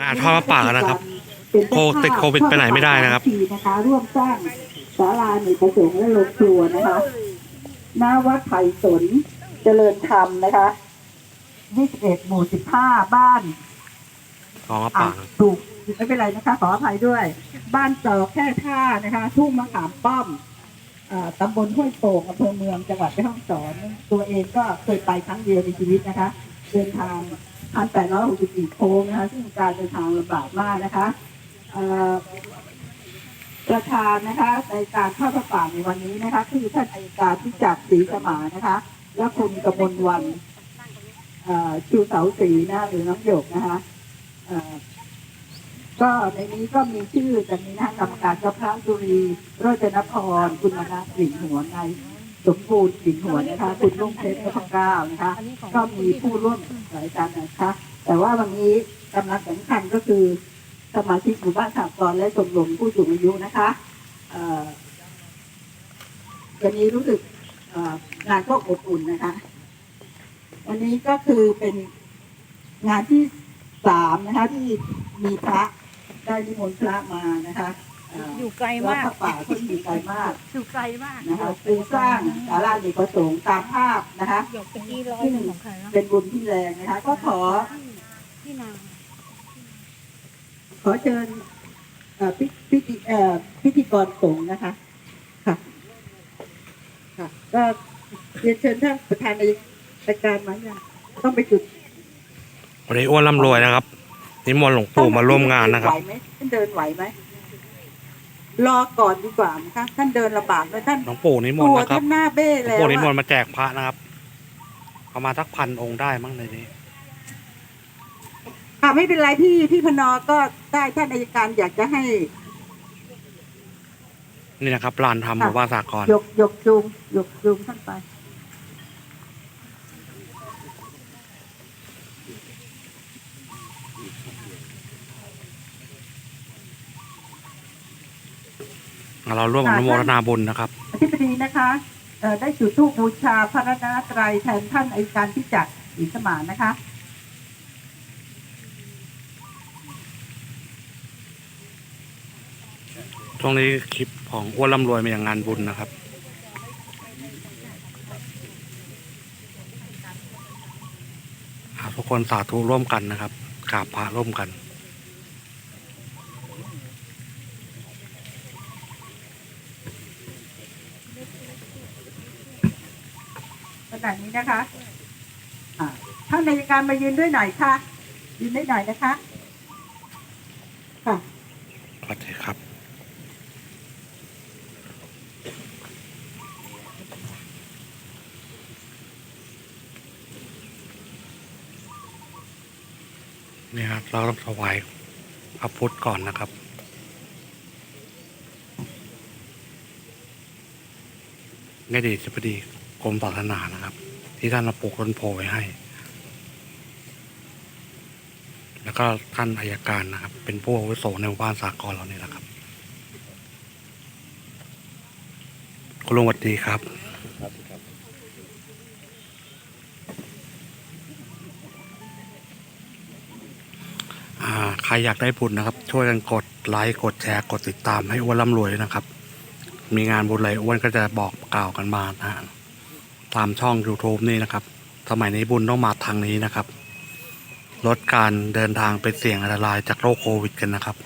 งานทอดพระป่านะครับโคติดโควิดไปไหนไม่ได้นะครับนะคะร่วมสร้างศาลาหนึ่งประสงค์และโรงครัวนะคะหน้าวัดไผ่สนเจริญธรรมนะคะ21หมู่15บ้านของพระอะป่าถูกไม่เป็นไรนะคะ ขออภัยด้วย บ้านจอกแค่ท่านะคะ ทุ่งมะขามป้อมอ่าตำบลห้วยโป่งอำเภอเมืองจังหวัดแม่ฮ่องสอน ตัวเองก็เคยไปครั้งเดียวในชีวิตนะคะ เดินทาง 1,864 โค้งนะคะ ซึ่งการเดินทางลำบากมากนะคะเอ่อประธานนะคะในการเข้าพระป่าในวันนี้นะคะ คือท่านอัยการที่จักศรีสมานนะคะ และคุณกมลวันชูเสาศรีนะคะหรือน้องหยกนะคะก็ในนี้ก็มีชื่อจะมีนะกรรมการเจ้าพระสุรีโรจนพรคุณมนัสกลิ่นหัวใน สมบูรณ์กลิ่นหัวนะคะ คุณลุงเพชรพระเก้านะคะ ก็มีผู้ร่วมหลายการนะคะ แต่ว่าวันนี้กำลังสำคัญก็คือสมาชิกหมู่บ้านสากลและชมรมผู้สูงอายุนะคะวันนี้รู้สึกงานก็อบอุ่นนะคะ วันนี้ก็คือเป็นงานที่สามนะคะที่มีพระได้นิมนต์พระมานะคะ อ่ออยู่ไกลวัดมากพระป่าที่อยู่ไกลมากอยู่ไกลมากนะคะคือสร้างศาลาเด็กประสงค์ตามภาพนะคะหยกตะกี้ร้อยหนึ่งของใครนะเป็นบุญที่แรงนะคะ ก็ขอพี่นางขอเชิญเอ่อพิพิธีเอ่อพิธีกรสงฆ์นะคะค่ะค่ะก็เรียนเชิญท่านประธานในรายการมาอย่างต้องไปจุดวันนี้อ้วนร่ำรวยนะครับนิมนต์หลวงปู่มาร่วมงานนะครับไหวไหมท่านเดินไหวไหม รอก่อนดีกว่านะคะท่านเดินลำบากเลยท่านหลวงปู่นิมนตัต์วนะครับท่านหน้าเบ้หลวงแล้วปู่นิมนอะต์มาแจกพระนะครับ ประมาณสักพันองค์ได้มั้งในนี้ ค่ะไม่เป็นไรพี่พี่พนอก็ได้ท่านอัยการอยากจะให้ นี่นะครับลานทำหมู่บ้านสากลยกยกจูงยกจูงท่านไป เราร่วมอนุโมทนาบุญนะครับอธิบดีนะคะเอ่อได้จุดธูปบูชาพระรัตนตรัยแทนท่านอัยการที่จักรศรีสมานนะคะช่วงนี้คลิปของอ้วนร่ำรวยมาอย่างงานบุญนะครับหากทุกคนสาธุร่วมกันนะครับกราบพระร่วมกัน ขณะนี้นะคะท่านอัยการมายืนด้วยหน่อยค่ะ ยืนได้หน่อยนะคะ ค่ะสวัสดีครับนี่ครับเราต้องถวายพระพุทธก่อนนะครับนี่ดีสิบดี กรมศาสนานะครับ ที่ท่านปลูกต้นโพไว้ให้ แล้วก็ท่านอายการนะครับ เป็นผู้อาวุโสในหมู่บ้านสากลเรานี่แหละครับ คุณลุงสวัสดีครับ อ่า ใครอยากได้บุญนะครับ ช่วยกันกดไลค์กดแชร์กดติดตามให้อ้วนร่ำรวยด้วยนะครับ มีงานบุญอะไรอ้วนก็จะบอกกล่าวกันมานะฮะ ตามช่อง YouTube นี่นะครับ สมัยนี้บุญต้องมาทางนี้นะครับ ลดการเดินทางไปเสี่ยงอันตรายจากโรคโควิดกันนะครับ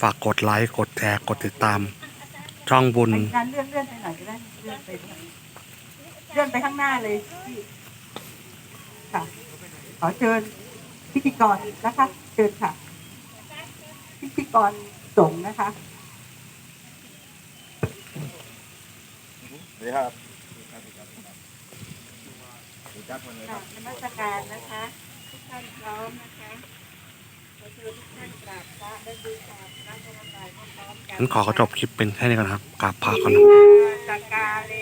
ฝากกดไลค์ กดแชร์ กดติดตาม ช่องบุญอัยการเลื่อนเลื่อนไปหน่อยก็ได้เลื่อนไปหน่อยเลื่อนไปข้างหน้าเลยพี่ค่ะ ขอเชิญพิธีกรนะคะ เชิญค่ะ พิธีกรสงนะคะสวัสดี ครับค่ะนมัสการนะคะ ทุกท่านพร้อมนะคะขอเชิญทุกท่านกราบพระและบูชาพระธรรมกายพร้อมๆกันงั้นขอจบคลิปเป็นแค่นี้ก่อนนะครับกราบพระก่อนนะ สักการเล